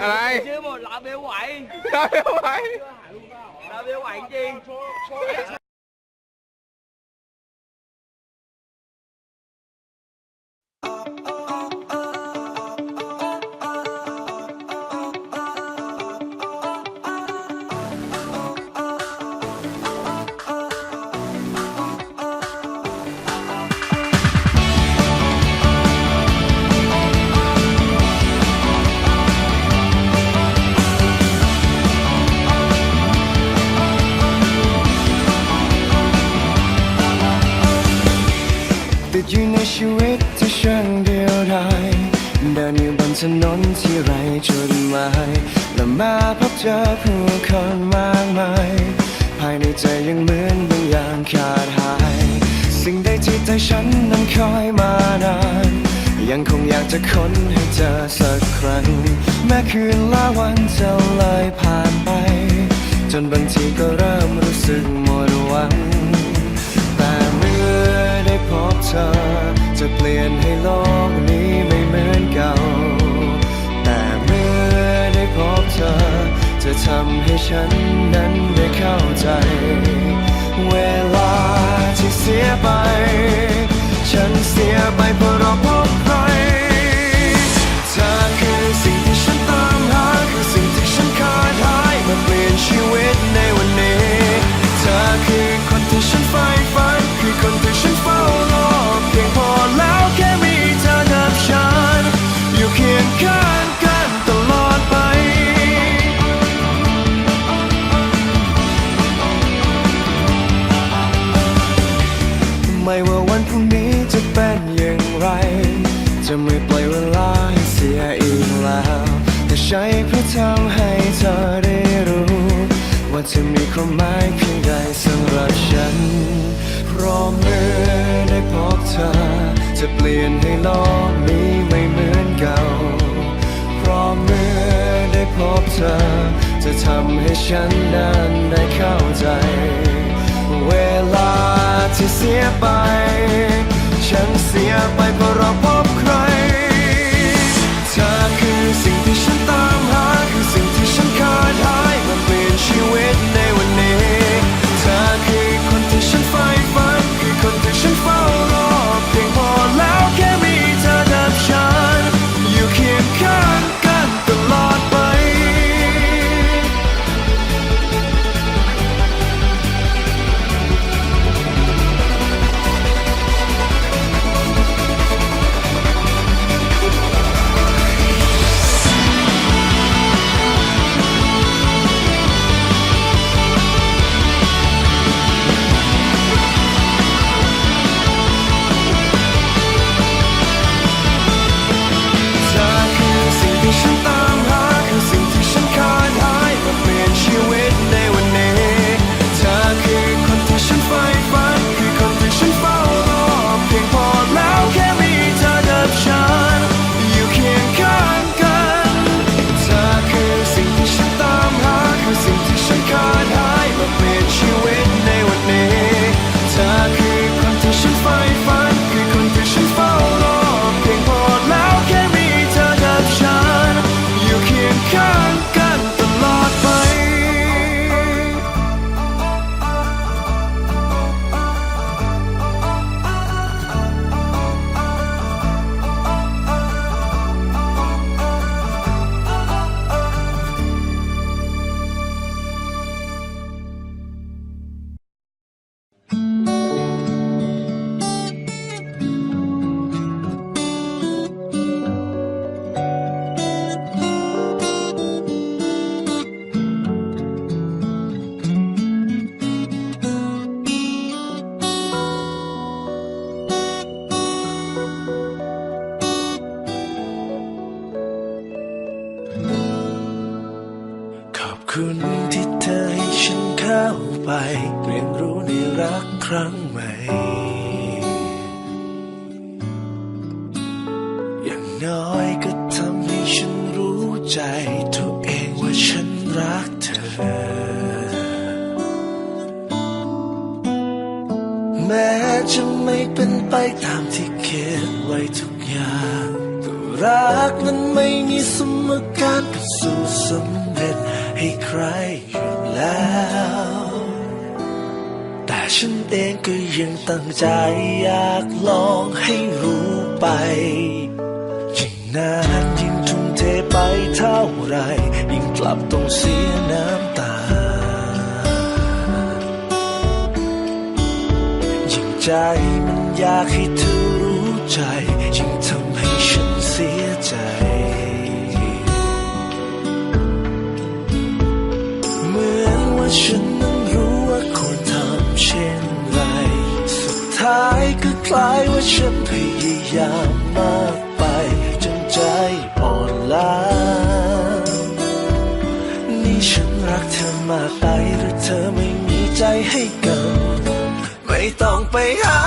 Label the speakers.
Speaker 1: อะไร
Speaker 2: ชื่อหมดลาเบลไหว
Speaker 1: เราไม่ไหว
Speaker 2: ลาเบลไหวจริง
Speaker 3: ติดอยู่ในชีวิตที่ช่างเดียวดายเดินอยู่บนถนนที่ไรจุดหมายและมาพบเจอผู้คนมากมาย ภายในใจยังเหมือนบางอย่างขาดหาย สิ่งใดที่ใจฉันนั้นคอยมานาน ยังคงอยากจะค้นให้เจอสักครั้ง แม้คืนละวันจะเลยผ่านไป จนบางทีก็เริ่ ธอ จะเปลี่ยนให้โลกนี้ไม่เหมือนเก่า แต่เมื่อได้พบเธอ จะทำให้ฉันนั้นได้เข้าใจ เวลาที่เสียไป ฉันเสียไปเพราะเรา ไม่ว่าวันพรุ่งนี้จะเป็นอย่างไร จะไม่ปล่อยเวลาให้เสียอีกแล้วแต่ใช้เพื่อทำให้เธอได้รู้ ว่าจะมีความหมายเพียงใดสำหรับฉันพราะเมื่อได้พบเธอ จะเปลี่ยนให้โลกนี้ไม่เหมือนเก่าพราะเมื่อได้พบเธอ จะทำให้ฉันนั้นได้เข้าใจเว ที่เสียไป ฉันเสียไปเพราะเราพบ คุณที่เธอให้ฉันเข้าไป เรียนรู้ในรักครั้งใหม่ อย่างน้อยก็ทำให้ฉันรู้ใจตัวเองว่าฉันรักเธอ
Speaker 4: แม้จะไม่เป็นไปตามที่คิดไว้ทุกอย่างก็รักนั้นไม่มีสมการพิสูจน์สำเร็จ ให้ใครอยู่แล้ว แต่ฉันเองก็ยังตั้งใจอยากลองให้รู้ไปยิ่งนานยิ่งทุ่มเทไปเท่าไร ยิ่งกลับต้องเสียน้ำตา ยิ่งใจมันอยากให้เธอรู้ใจยิ่งทำายว่าฉันพยายามมากไปจนใจอ่อนล้า นี่ฉันรักเธอมากไปหรือเธอไม่มีใจให้กัน ไม่ต้องไปหา